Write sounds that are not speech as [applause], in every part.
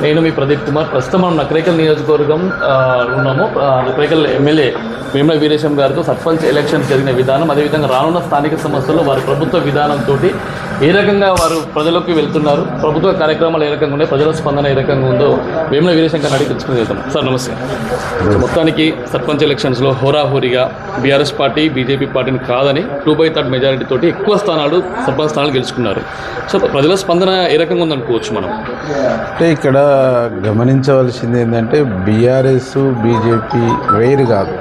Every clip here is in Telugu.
నేను మీ ప్రదీప్ కుమార్. ప్రస్తుతం మనం నకరేకల్ నియోజకవర్గం ఉన్నాము. ఆ, నకరేకల్ ఎమ్మెల్యే వేముల వీరేశం గారితో సర్పంచ్ ఎలక్షన్ జరిగిన విధానం అదేవిధంగా రానున్న స్థానిక సంస్థల్లో వారి ప్రభుత్వ విధానంతో ఏ రకంగా వారు ప్రజలకు వెళ్తున్నారు? ప్రభుత్వ కార్యక్రమాలు ఏ రకంగా ఉన్నాయి? ప్రజల స్పందన ఏ రకంగా ఉందో వేముల వీరేశం గారిని అడిగి తెలుసుకుని వెళ్తాం సార్ నమస్తే. మొత్తానికి సర్పంచ్ ఎలక్షన్స్లో హోరాహోరీగా బీఆర్ఎస్ పార్టీ బీజేపీ పార్టీని కాదని టూ బై థర్డ్ మెజారిటీ తోటి ఎక్కువ స్థానాలు సర్పంచ్ స్థానాలు గెలుచుకున్నారు. సో ప్రజల స్పందన ఏ రకంగా ఉందనుకోవచ్చు మనం? అంటే ఇక్కడ గమనించవలసింది ఏంటంటే బీఆర్ఎస్ బీజేపీ వేరు కాదు.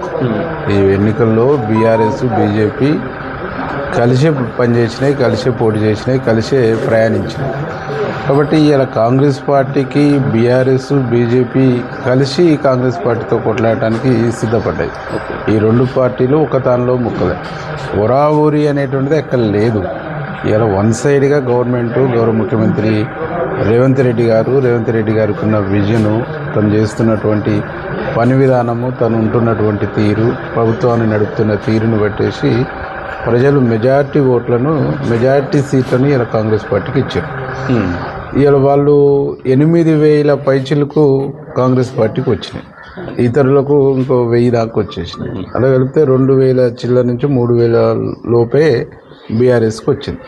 ఈ ఎన్నికల్లో బీఆర్ఎస్ బీజేపీ కలిసే పనిచేసినాయి కలిసే పోటీ చేసినాయి కలిసే ప్రయాణించినాయి. కాబట్టి ఇలా కాంగ్రెస్ పార్టీకి బీఆర్ఎస్ బీజేపీ కలిసి కాంగ్రెస్ పార్టీతో కొట్లాడటానికి సిద్ధపడ్డాయి. ఈ రెండు పార్టీలు ఒక తానులో ముక్కలే. ఒరావూరి అనేటువంటిది ఎక్కడ లేదు. ఇలా వన్ సైడ్గా గవర్నమెంట్ గౌరవ ముఖ్యమంత్రి రేవంత్ రెడ్డి గారు రేవంత్ రెడ్డి గారికి ఉన్న విజను తను చేస్తున్నటువంటి పని విధానము తను ఉంటున్నటువంటి తీరు ప్రభుత్వాన్ని నడుపుతున్న తీరును బట్టేసి ప్రజలు మెజారిటీ ఓట్లను మెజారిటీ సీట్లను ఇలా కాంగ్రెస్ పార్టీకి ఇచ్చారు. ఇవాళ వాళ్ళు ఎనిమిది వేల పైచిలకు కాంగ్రెస్ పార్టీకి వచ్చినాయి. ఇతరులకు ఇంకో వెయ్యి దాకా వచ్చేసినాయి. అలా కలిపితే రెండు వేల చిల్లర నుంచి మూడు వేల లోపే బీఆర్ఎస్కి వచ్చింది.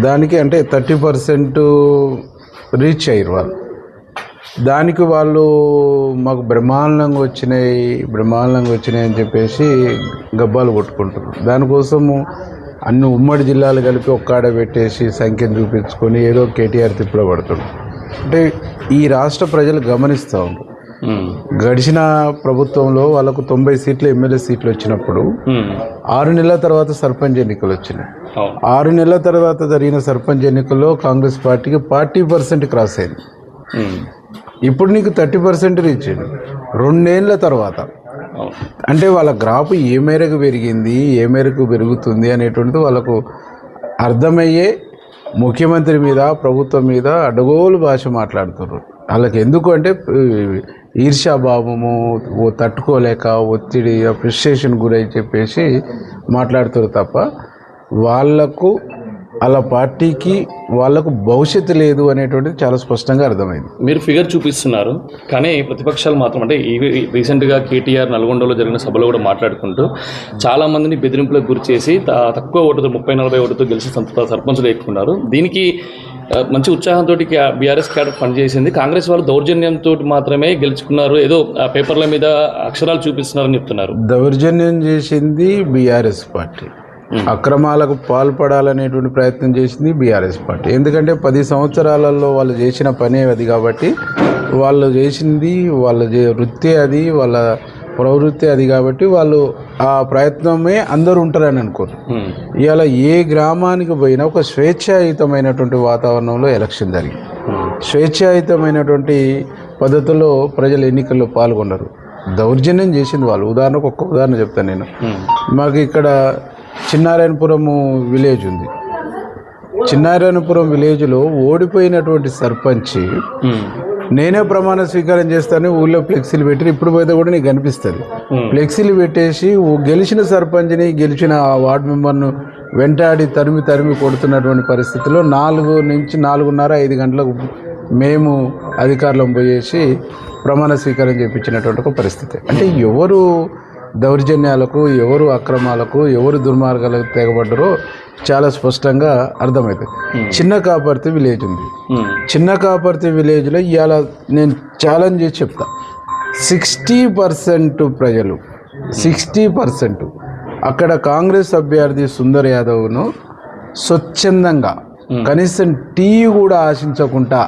దానికి అంటే థర్టీ పర్సెంట్ రీచ్ అయ్యారు వాళ్ళు. దానికి వాళ్ళు మాకు బ్రహ్మాండంగా వచ్చినాయి బ్రహ్మాండంగా వచ్చినాయి అని చెప్పేసి గబ్బాలు కొట్టుకుంటారు దానికోసము అన్ని ఉమ్మడి జిల్లాలు కలిపి ఒక్కాడ పెట్టేసి సంఖ్యను చూపించుకొని ఏదో కేటీఆర్ తిప్పులో పడుతుంది అంటే ఈ రాష్ట్ర ప్రజలు గమనిస్తూ ఉంటారు. గడిచిన ప్రభుత్వంలో వాళ్ళకు తొంభై సీట్లు ఎమ్మెల్యే సీట్లు వచ్చినప్పుడు. ఆరు నెలల తర్వాత సర్పంచ్ ఎన్నికలు వచ్చినాయి ఆరు నెలల తర్వాత జరిగిన సర్పంచ్ ఎన్నికల్లో కాంగ్రెస్ పార్టీకి ఫార్టీ పర్సెంట్ క్రాస్ అయింది. ఇప్పుడు నీకు థర్టీ పర్సెంట్ రీచ్ రెండేళ్ళ తర్వాత. అంటే వాళ్ళ గ్రాఫ్ ఏ మేరకు పెరిగింది ఏ మేరకు పెరుగుతుంది అనేటువంటిది వాళ్ళకు అర్థమయ్యే ముఖ్యమంత్రి మీద ప్రభుత్వం మీద అడగోలు భాష మాట్లాడుతున్నారు వాళ్ళకి ఎందుకు అంటే ఈర్ష్యాభావము ఓ తట్టుకోలేక ఒత్తిడి ఫ్రస్ట్రేషన్ గురై చెప్పేసి మాట్లాడుతారు తప్ప వాళ్ళకు వాళ్ళ పార్టీకి వాళ్ళకు భవిష్యత్తు లేదు అనేటువంటిది చాలా స్పష్టంగా అర్థమైంది. మీరు ఫిగర్ చూపిస్తున్నారు కానీ ప్రతిపక్షాలు మాత్రం అంటే ఈ రీసెంట్గా కేటీఆర్ నల్గొండలో జరిగిన సభలో కూడా మాట్లాడుకుంటూ చాలా మందిని బెదిరింపులకు గురి చేసి తక్కువ ఓటుతో ముప్పై నలభై ఓటుతో గెలిచి సర్పంచులు ఎక్కున్నారు దీనికి మంచి ఉత్సాహంతో బీఆర్ఎస్ క్యాడర్ పనిచేసింది. కాంగ్రెస్ వాళ్ళు దౌర్జన్యంతో మాత్రమే గెలుచుకున్నారు. ఏదో ఆ పేపర్ల మీద అక్షరాలు చూపిస్తున్నారని చెప్తున్నారు. దౌర్జన్యం చేసింది బీఆర్ఎస్ పార్టీ. అక్రమాలకు పాల్పడాలనేటువంటి ప్రయత్నం చేసింది బీఆర్ఎస్ పార్టీ. ఎందుకంటే పది సంవత్సరాలలో వాళ్ళు చేసిన పనే అది కాబట్టి వాళ్ళు చేసింది వాళ్ళ వృత్తి అది వాళ్ళ ప్రవృత్తి అది కాబట్టి వాళ్ళు ఆ ప్రయత్నమే అందరూ ఉంటారని అనుకోరు. ఇవాళ ఏ గ్రామానికి పోయినా ఒక స్వేచ్ఛాయుతమైనటువంటి వాతావరణంలో ఎలక్షన్ జరిగింది. స్వేచ్ఛాయుతమైనటువంటి పద్ధతిలో ప్రజలు ఎన్నికల్లో పాల్గొన్నారు. దౌర్జన్యం చేసింది వాళ్ళు. ఉదాహరణకు ఒక్క ఉదాహరణ చెప్తాను నేను. మాకు ఇక్కడ చిన్నారాయణపురము విలేజ్ ఉంది. చిన్నారాయణపురం విలేజ్లో ఓడిపోయినటువంటి సర్పంచ్ నేనే ప్రమాణ స్వీకారం చేస్తాను ఊళ్ళో ఫ్లెక్సీలు పెట్టి ఇప్పుడు పోతే కూడా నీకు కనిపిస్తుంది. ఫ్లెక్సీలు పెట్టేసి ఓ గెలిచిన సర్పంచ్ని గెలిచిన ఆ వార్డు మెంబర్ను వెంటాడి తరిమి తరిమి కొడుతున్నటువంటి పరిస్థితిలో నాలుగు నుంచి నాలుగున్నర ఐదు గంటలకు మేము అధికారులం పోయేసి ప్రమాణ స్వీకారం చేయించినటువంటి ఒక పరిస్థితి. అంటే ఎవరు దౌర్జన్యాలకు ఎవరు అక్రమాలకు ఎవరు దుర్మార్గాలకు తెగబడ్డారో చాలా స్పష్టంగా అర్థమవుతుంది చిన్న కాపర్తి విలేజ్ ఉంది. ఉమ్, చిన్న కాపర్తి విలేజ్లో ఇవాళ నేను ఛాలెంజ్ చేసి చెప్తా. సిక్స్టీ పర్సెంట్ ప్రజలు సిక్స్టీ పర్సెంట్ అక్కడ కాంగ్రెస్ అభ్యర్థి సుందర్ యాదవ్ను స్వచ్ఛందంగా కనీసం టీ కూడా ఆశించకుండా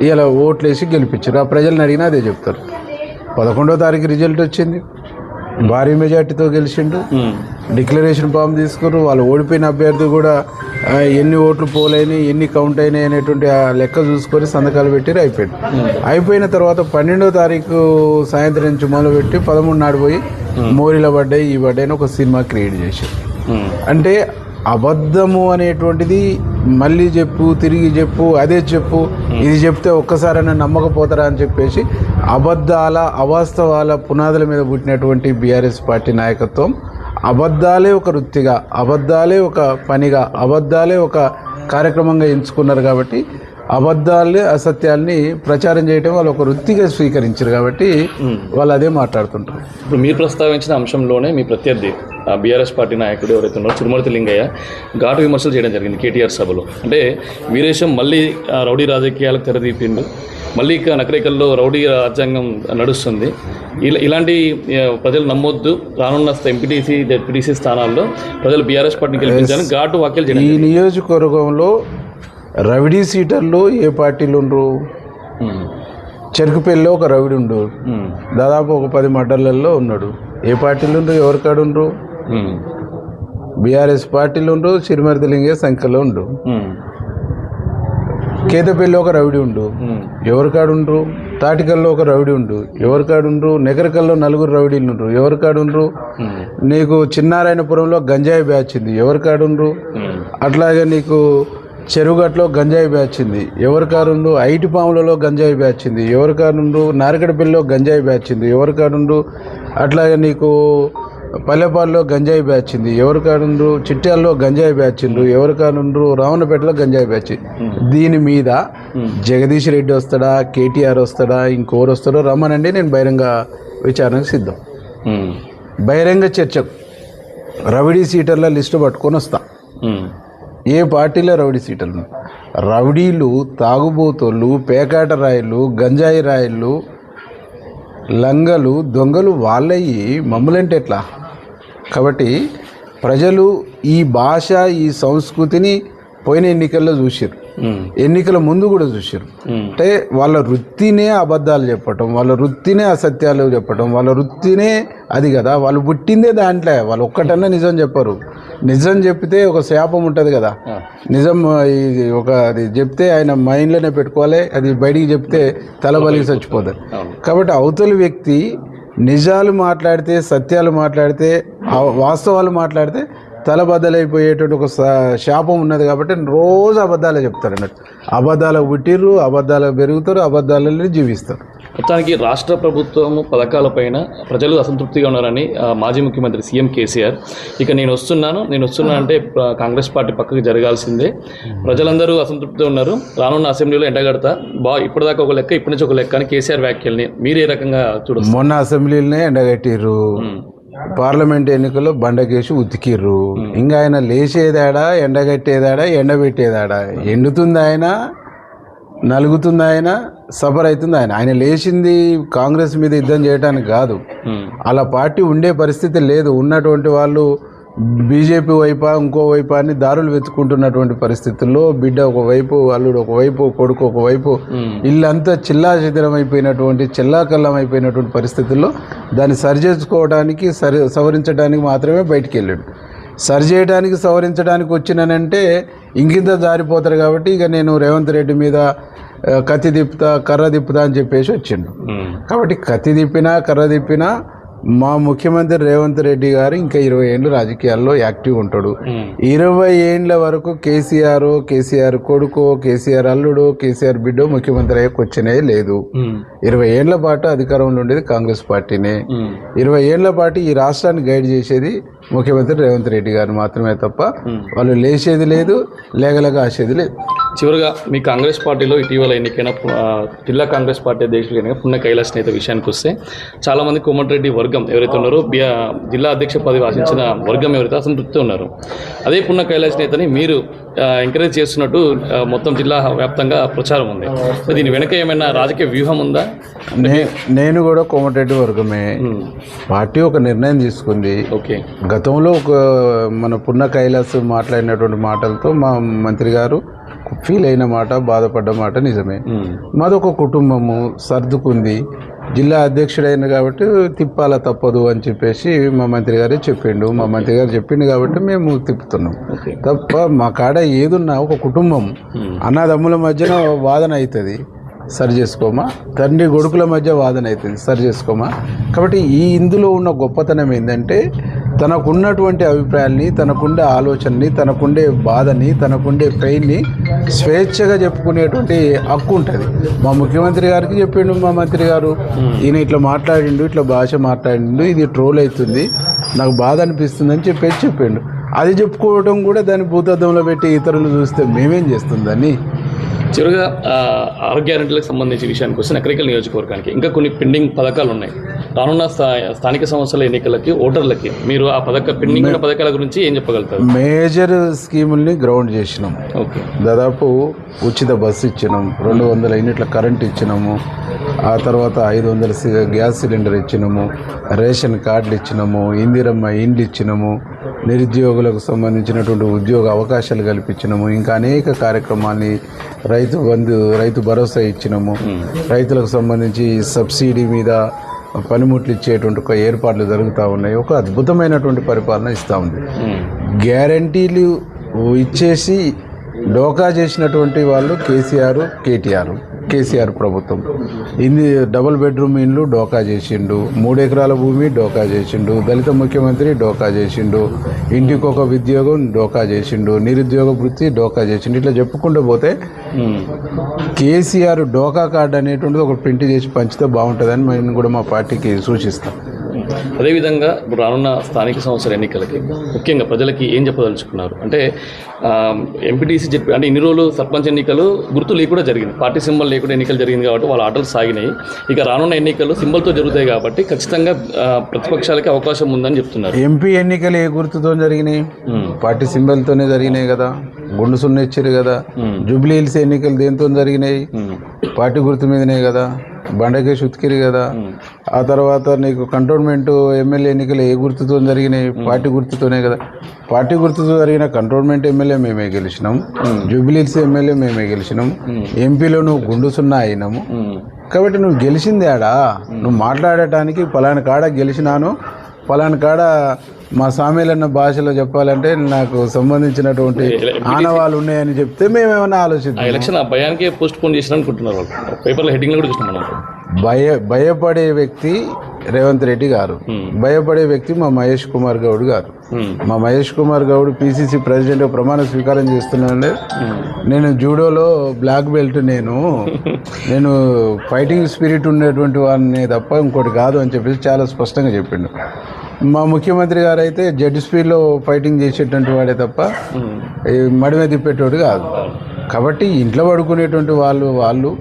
ఇలా ఓట్లేసి గెలిపించారు. ఆ ప్రజలను అడిగినా అదే చెప్తారు. పదకొండో తారీఖు రిజల్ట్ వచ్చింది. భారీ మెజార్టీతో గెలిచిండు. డిక్లరేషన్ ఫామ్ తీసుకున్నారు వాళ్ళు ఓడిపోయిన అభ్యర్థి కూడా ఎన్ని ఓట్లు పోలైనాయి ఎన్ని కౌంట్ అయినాయి అనేటువంటి ఆ లెక్క చూసుకొని సంతకాలు పెట్టి అయిపోయింది. అయిపోయిన తర్వాత పన్నెండో తారీఖు సాయంత్రం నుంచి మొదలుపెట్టి పదమూడు నాడు పోయి మోరిల పడ్డాయి ఈ పడ్డాయి ఒక సినిమా క్రియేట్ చేశారు. అంటే అబద్ధము అనేటువంటిది మళ్ళీ చెప్పు తిరిగి చెప్పు అదే చెప్పు ఇది చెప్తే ఒక్కసారైనా నమ్మకపోతారా అని చెప్పేసి అబద్ధాల అవాస్తవాల పునాదుల మీద పుట్టినటువంటి బీఆర్ఎస్ పార్టీ నాయకత్వం అబద్ధాలే ఒక వృత్తిగా అబద్ధాలే ఒక పనిగా అబద్ధాలే ఒక కార్యక్రమంగా ఎంచుకున్నారు కాబట్టి అబద్ధాలు అసత్యాల్ని ప్రచారం చేయడం వాళ్ళు ఒక వృత్తిగా స్వీకరించారు కాబట్టి వాళ్ళు అదే మాట్లాడుతుంటారు. ఇప్పుడు మీరు ప్రస్తావించిన అంశంలోనే మీ ప్రత్యర్థి బీఆర్ఎస్ పార్టీ నాయకుడు ఎవరైతే ఉన్నారో తిరుమలతి లింగయ్య ఘాటు విమర్శలు చేయడం జరిగింది కేటీఆర్ సభలో. అంటే వీరేశం మళ్ళీ రౌడీ రాజకీయాలకు తెరదీపిండు. మళ్ళీ ఇక నకరేకల్లో రౌడీ రాజ్యాంగం నడుస్తుంది. ఇలా ఇలాంటి ప్రజలు నమ్మొద్దు. రానున్న ఎంపీటీసీ జెడ్పీటీసీ స్థానాల్లో ప్రజలు బీఆర్ఎస్ పార్టీని గెలిపించాలని ఘాటు వ్యాఖ్యలు చేయడం ఈ నియోజకవర్గంలో రవిడీ సీటర్లు ఏ పార్టీలు ఉండరు? చెరుకుపల్లిలో ఒక రవిడి ఉండు. దాదాపు ఒక పది మర్డర్లలో ఉన్నాడు. ఏ పార్టీలు ఉండ్రు? ఎవరికాడు ఉండ్రు? బీఆర్ఎస్ పార్టీలు ఉండు సిరిమర్తి లింగే సంఖ్యలో ఉండు. కేతపల్లి ఒక రవిడి ఉండు. ఉమ్, ఎవరికాడు ఉండ్రు? తాటికల్లో ఒక రవిడి ఉండు. ఎవరికాడు ఉండ్రు? నెగరకల్లో నలుగురు రవిడీలు ఉండ్రు. ఎవరికాడు ఉండ్రు? ఉమ్, నీకు చిన్నారాయణపురంలో గంజాయి బ్యాచ్ ఉంది. ఎవరికాడు ఉండ్రు? ఉమ్, అట్లాగే నీకు చెరుగట్లో గంజాయి బ్యాచ్ ఉంది. ఎవరి కారుండు ఐటి పాములలో గంజాయి బ్యాచ్ ఉంది. ఎవరి కారుండు నారకడపల్లిలో గంజాయి బ్యాచ్ ఉంది. ఎవరి కారుండు అట్లాగే నీకు పల్లెపాడులో గంజాయి బ్యాచ్ ఉంది. ఎవరి కాడుండ్రు చిట్యాల్లో గంజాయి బ్యాచ్ ఉండ్రు ఎవరి కాడుండ్రు రావణపేటలో గంజాయి బ్యాచ్ దీని మీద జగదీష్ రెడ్డి వస్తాడా? కేటీఆర్ వస్తాడా? ఇంకోరు వస్తాడో రమ్మనండి. నేను బహిరంగ విచారణకు సిద్ధం. బహిరంగ చర్చకు రవిడీ సీటర్ల లిస్టు పట్టుకొని వస్తా. ఉమ్, ఏ పార్టీలో రౌడీ సీటర్లు రౌడీలు తాగుబోతోళ్ళు పేకాట రాయలు గంజాయి రాయలు లంగలు దొంగలు వాళ్ళయి మమ్ములంటే ఎట్లా? కాబట్టి ప్రజలు ఈ భాష ఈ సంస్కృతిని పోయిన ఎన్నికల్లో చూసారు ఎన్నికల ముందు కూడా చూసారు అంటే వాళ్ళ వృత్తినే అబద్ధాలు చెప్పటం వాళ్ళ వృత్తినే అసత్యాలు చెప్పటం వాళ్ళ వృత్తినే అది కదా వాళ్ళు పుట్టిందే దాంట్లో వాళ్ళు ఒక్కటన్నా నిజం చెప్పరు. నిజం చెప్తే ఒక శాపం ఉంటుంది కదా. నిజం ఇది ఒక అది చెప్తే ఆయన మైండ్లోనే పెట్టుకోవాలి అది బయటికి చెప్తే తలబలికి చచ్చిపోతారు కాబట్టి అవతలి వ్యక్తి నిజాలు మాట్లాడితే సత్యాలు మాట్లాడితే వాస్తవాలు మాట్లాడితే తలబద్దలైపోయేటువంటి ఒక శాపం ఉన్నది కాబట్టి రోజు అబద్ధాలే చెప్తారు అన్నట్టు. అబద్ధాలకు పుట్టిర్రు అబద్ధాలకు పెరుగుతారు అబద్ధాలలో జీవిస్తారు. మొత్తానికి రాష్ట్ర ప్రభుత్వం పథకాలపైన ప్రజలు అసంతృప్తిగా ఉన్నారని మాజీ ముఖ్యమంత్రి సీఎం కేసీఆర్. ఇక నేను వస్తున్నాను. నేను వస్తున్నా అంటే కాంగ్రెస్ పార్టీ పక్కకు జరగాల్సిందే. ప్రజలందరూ అసంతృప్తిగా ఉన్నారు. రానున్న అసెంబ్లీలో ఎండగడతా. బా ఇప్పటిదాకా ఒక లెక్క ఇప్పటి నుంచి ఒక లెక్క అని కేసీఆర్ వ్యాఖ్యల్ని మీరు ఏ రకంగా చూడొచ్చు? మొన్న అసెంబ్లీలోనే ఎండగట్టిర్రు. పార్లమెంట్ ఎన్నికల్లో బండకేసి ఉతికిర్రు. ఇంకా ఆయన లేచేదాడా ఎండగట్టేదాడా ఎండబెట్టేదాడా? ఎండుతుంది ఆయన నలుగుతుంది ఆయన సఫర్ అవుతుంది ఆయన. ఆయన లేచింది కాంగ్రెస్ మీద యుద్ధం చేయడానికి కాదు. అలా పార్టీ ఉండే పరిస్థితి లేదు. ఉన్నటువంటి వాళ్ళు బీజేపీ వైపా ఇంకో వైపా అని దారులు వెతుకుంటున్నటువంటి పరిస్థితుల్లో బిడ్డ ఒకవైపు అల్లుడు ఒకవైపు కొడుకు ఒకవైపు ఇల్లంతా చిల్లా అయిపోయినటువంటి చిల్లాకల్లం అయిపోయినటువంటి పరిస్థితుల్లో దాన్ని సరి చేసుకోవడానికి సరి సవరించడానికి మాత్రమే బయటికి వెళ్ళాడు సరి చేయడానికి సవరించడానికి వచ్చినానంటే ఇంకింత జారిపోతారు కాబట్టి ఇక నేను రేవంత్ రెడ్డి మీద కత్తి తిప్పుతా కర్ర తిప్పుతా అని చెప్పేసి వచ్చిండు. కాబట్టి కత్తి తిప్పినా కర్ర తిప్పినా మా ముఖ్యమంత్రి రేవంత్ రెడ్డి గారు ఇంకా ఇరవై ఏళ్ళు రాజకీయాల్లో యాక్టివ్ ఉంటాడు. ఇరవై ఏండ్ల వరకు కేసీఆర్ కేసీఆర్ కొడుకు కేసీఆర్ అల్లుడు కేసీఆర్ బిడ్డ ముఖ్యమంత్రి అయ్యే క్వశ్చనే లేదు. ఇరవై ఏండ్ల పాటు అధికారంలో ఉండేది కాంగ్రెస్ పార్టీనే. ఇరవై ఏండ్ల పాటు ఈ రాష్ట్రాన్ని గైడ్ చేసేది ముఖ్యమంత్రి రేవంత్ రెడ్డి గారు మాత్రమే తప్ప వాళ్ళు లేచేది లేదు లేగలేక ఆసేది లేదు. చివరిగా మీ కాంగ్రెస్ పార్టీలో ఇటీవల ఎన్నికైన జిల్లా కాంగ్రెస్ పార్టీ అధ్యక్షులు ఎన్నిక పుణ్య కైలాస్ నేత విషయానికి వస్తే చాలామంది కోమటిరెడ్డి వర్గం ఎవరైతే ఉన్నారో జిల్లా అధ్యక్ష పదవి ఆశించిన వర్గం ఎవరైతే అసంతృప్తి ఉన్నారు అదే పుణ్య కైలాస్ నేతని మీరు ఎంకరేజ్ చేస్తున్నట్టు మొత్తం జిల్లా వ్యాప్తంగా ప్రచారం ఉంది. దీని వెనక ఏమైనా రాజకీయ వ్యూహం ఉందా? నే నేను కూడా కోమటిరెడ్డి వర్గమే. పార్టీ ఒక నిర్ణయం తీసుకుంది. ఓకే. గతంలో ఒక మన పున్న కైలాస్ మాట్లాడినటువంటి మాటలతో మా మంత్రి గారు ఫీల్ అయిన మాట బాధపడ్డ మాట నిజమే. మాదొక కుటుంబము సర్దుకుంది. జిల్లా అధ్యక్షుడైన కాబట్టి తిప్పాల తప్పదు అని చెప్పేసి మా మంత్రి గారే చెప్పిండు. మా మంత్రి గారు చెప్పిండు కాబట్టి మేము తిప్పుతున్నాం. తప్ప మా కాడ ఏదున్నా ఒక కుటుంబం అన్నదమ్ముల మధ్యన వాదన అవుతుంది. సరి చేసుకోమా? తండ్రి కొడుకుల మధ్య వాదన అవుతుంది సరి చేసుకోమా? కాబట్టి ఈ ఇందులో ఉన్న గొప్పతనం ఏంటంటే తనకున్నటువంటి అభిప్రాయాల్ని తనకుండే ఆలోచనని తనకుండే బాధని తనకుండే పెయిన్ని స్వేచ్ఛగా చెప్పుకునేటువంటి హక్కు ఉంటుంది. మా ముఖ్యమంత్రి గారికి చెప్పిండు మా మంత్రి గారు. ఈయన ఇట్లా మాట్లాడిండు ఇట్లా భాష మాట్లాడిండు ఇది ట్రోల్ అవుతుంది. నాకు బాధ అనిపిస్తుంది అని చెప్పేసి చెప్పిండు. అది చెప్పుకోవడం కూడా దాన్ని భూతద్దంలో పెట్టి ఇతరులు చూస్తే మేమేం చేస్తుందని చివరిగా ఆరోగ్య గ్యారెంటీలకు సంబంధించి విషయానికి వస్తే నకరికల్ నియోజకవర్గానికి ఇంకా కొన్ని పెండింగ్ పథకాలు ఉన్నాయి. రానున్న స్థా- స్థానిక సంస్థల ఎన్నికలకి ఓటర్లకి మీరు ఆ పథక పెండింగ్ ఉన్న పథకాల గురించి ఏం చెప్పగలుగుతారు? మేజర్ స్కీముల్ని గ్రౌండ్ చేసినాం. ఓకే. దాదాపు ఉచిత బస్సు ఇచ్చినాం రెండు వందల యూనిట్ల కరెంట్ ఇచ్చినాము ఆ తర్వాత ఐదు వందల సి- గ్యాస్ సిలిండర్ ఇచ్చినాము రేషన్ కార్డులు ఇచ్చినాము ఇందిరమ్మ ఇండ్లు ఇచ్చినాము నిరుద్యోగులకు సంబంధించినటువంటి ఉద్యోగ అవకాశాలు కల్పించినము. ఇంకా అనేక కార్యక్రమాన్ని రైతు బంధు రైతు భరోసా ఇచ్చినము. రైతులకు సంబంధించి సబ్సిడీ మీద పనిముట్లు ఇచ్చేటువంటి ఒక ఏర్పాట్లు జరుగుతూ ఉన్నాయి. ఒక అద్భుతమైనటువంటి పరిపాలన ఇస్తూ ఉంది. గ్యారంటీలు ఇచ్చేసి డోకా చేసినటువంటి వాళ్ళు కేసీఆర్ కేటీఆర్ కేసీఆర్ ప్రభుత్వం. ఇది డబుల్ బెడ్రూమ్ ఇండ్లు డోకా చేసిండు. మూడు ఎకరాల భూమి డోకా చేసిండు. దళిత ముఖ్యమంత్రి డోకా చేసిండు. ఇంటికి ఒక ఉద్యోగం డోకా చేసిండు. నిరుద్యోగ వృత్తి డోకా చేసిండు. ఇట్లా చెప్పుకుంటూ పోతే కేసీఆర్ డోకా కార్డు అనేటువంటిది ఒక ప్రింట్ చేసి పంచితే బాగుంటుందని మేము కూడా మా పార్టీకి సూచిస్తాం అదేవిధంగా ఇప్పుడు రానున్న స్థానిక సంస్థల ఎన్నికలకి ముఖ్యంగా ప్రజలకి ఏం చెప్పదలుచుకున్నారు? అంటే ఎంపీటీసీ చెప్పి అంటే ఇన్ని రోజులు సర్పంచ్ ఎన్నికలు గుర్తు లేకుండా జరిగింది. పార్టీ సింబల్ లేకుండా ఎన్నికలు జరిగింది కాబట్టి వాళ్ళ ఆటలు సాగినాయి. ఇక రానున్న ఎన్నికలు సింబల్తో జరుగుతాయి కాబట్టి ఖచ్చితంగా ప్రతిపక్షాలకి అవకాశం ఉందని చెప్తున్నారు. ఎంపీ ఎన్నికలు ఏ గుర్తుతో జరిగినాయి? పార్టీ సింబల్తోనే జరిగినాయి కదా. గుండు సున్న ఇచ్చారు కదా. జూబ్లీ హిల్స్ ఎన్నికలు దేంతో జరిగినాయి? పార్టీ గుర్తు మీదనే కదా. బండకేష్ ఉతికిరి కదా. ఆ తర్వాత నీకు కంటోన్మెంట్ ఎమ్మెల్యే ఎన్నికలు ఏ గుర్తుతో జరిగినాయి? పార్టీ గుర్తుతోనే కదా. పార్టీ గుర్తుతో జరిగిన కంటోన్మెంట్ ఎమ్మెల్యే మేమే గెలిచినాం. జూబ్లీ హిల్స్ ఎమ్మెల్యే మేమే గెలిచినాం. ఎంపీలో నువ్వు గుండు సున్నా అయినాము. కాబట్టి నువ్వు గెలిచింది ఆడా? నువ్వు మాట్లాడటానికి పలానా కాడ గెలిచినాను? పలానా కాడ మా సామీలన్న భాషలో చెప్పాలంటే నాకు సంబంధించినటువంటి ఆనవాళ్ళు ఉన్నాయని చెప్తే మేమేమన్నా ఆ ఆలోచిద్దాం ఎలక్షన్ ఆ భయానికే పోస్ట్ పోన్ చేసిన అనుకుంటున్నారు పేపర్లో హెడ్డింగ్లో కూడా చూసినాం భయ భయపడే వ్యక్తి రేవంత్ రెడ్డి గారు. భయపడే వ్యక్తి మా మహేష్ కుమార్ గౌడ్ గారు. మా మహేష్ కుమార్ గౌడ్ పిసిసి ప్రెసిడెంట్ ప్రమాణ స్వీకారం చేస్తున్నాను నేను జూడోలో బ్లాక్ బెల్ట్ నేను. [laughs] నేను ఫైటింగ్ స్పిరిట్ ఉండేటువంటి వాడిని తప్ప ఇంకోటి కాదు అని చెప్పేసి చాలా స్పష్టంగా చెప్పిండు. మా ముఖ్యమంత్రి గారు అయితే జెడ్ స్పీడ్లో ఫైటింగ్ చేసేటువంటి వాడే తప్ప మడిమ తిప్పేటోడు కాదు. కాబట్టి ఇంట్లో పడుకునేటువంటి వాళ్ళు వాళ్ళు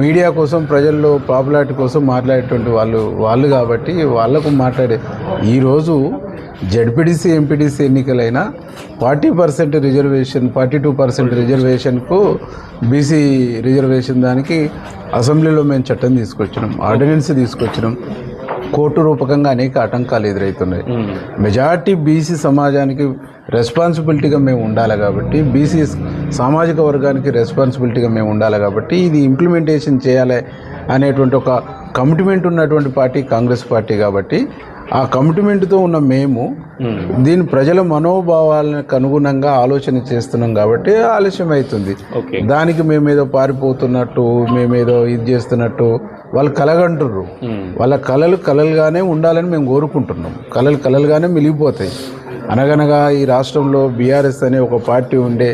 మీడియా కోసం ప్రజల్లో పాపులారిటీ కోసం మాట్లాడేటువంటి వాళ్ళు వాళ్ళు కాబట్టి వాళ్ళకు మాట్లాడే. ఈరోజు ZPTC MPTC ఎన్నికలైనా forty percent reservation forty two percent రిజర్వేషన్కు BC reservation దానికి అసెంబ్లీలో మేము చట్టం తీసుకొచ్చినాం ఆర్డినెన్స్ తీసుకొచ్చినాం. కోర్టు రూపకంగా అనేక ఆటంకాలు ఎదురవుతున్నాయి ఉమ్, మెజార్టీ బీసీ సమాజానికి రెస్పాన్సిబిలిటీగా మేము ఉండాలి కాబట్టి బీసీ సామాజిక వర్గానికి రెస్పాన్సిబిలిటీగా మేము ఉండాలి కాబట్టి ఇది ఇంప్లిమెంటేషన్ చేయాలి అనేటువంటి ఒక కమిట్మెంట్ ఉన్నటువంటి పార్టీ కాంగ్రెస్ పార్టీ కాబట్టి ఆ కమిట్మెంట్తో ఉన్న మేము ఉమ్, దీని ప్రజల మనోభావాలకు అనుగుణంగా ఆలోచన చేస్తున్నాం కాబట్టి ఆలస్యం అవుతుంది దానికి మేమేదో పారిపోతున్నట్టు మేమేదో ఇది చేస్తున్నట్టు వాళ్ళు కలగంటుర్రు. ఉమ్, వాళ్ళ కళలు కళలుగానే ఉండాలని మేము కోరుకుంటున్నాం. కళలు కళలుగానే మిలిగిపోతాయి అనగనగా ఈ రాష్ట్రంలో బీఆర్ఎస్ అనే ఒక పార్టీ ఉండే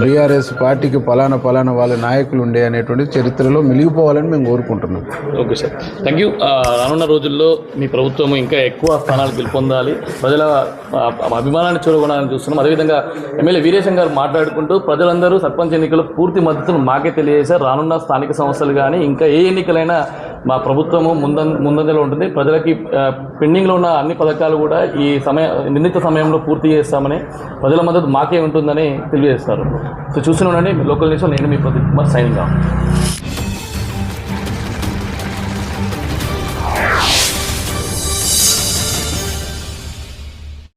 బీఆర్ఎస్ పార్టీకి పలానా పలానా వాళ్ళ నాయకులు ఉండే అనేటువంటి చరిత్రలో మిలిగిపోవాలని మేము కోరుకుంటున్నాం. Okay sir. థ్యాంక్ యూ రానున్న రోజుల్లో మీ ప్రభుత్వం ఇంకా ఎక్కువ స్థానాలు గెలుపొందాలి. ప్రజల అభిమానాన్ని చూడగొనాలని చూస్తున్నాం. అదేవిధంగా ఎమ్మెల్యే వీరేశం గారు మాట్లాడుకుంటూ ప్రజలందరూ సర్పంచ్ ఎన్నికలు పూర్తి మద్దతును మాకే తెలియజేశారు. రానున్న స్థానిక సంస్థలు కానీ ఇంకా ఏ ఎన్నికలైనా మా ప్రభుత్వము ముందం ముందంజలో ఉంటుంది. ప్రజలకి పెండింగ్లో ఉన్న అన్ని పథకాలు కూడా ఈ సమయ నిర్ణీత సమయంలో పూర్తి చేస్తామని ప్రజల మద్దతు మాకే ఉంటుందని తెలియజేస్తారు. సో చూస్తూనే లోకల్ న్యూస్లో నేను మీ ప్రతి కుమార్ సైనింగ్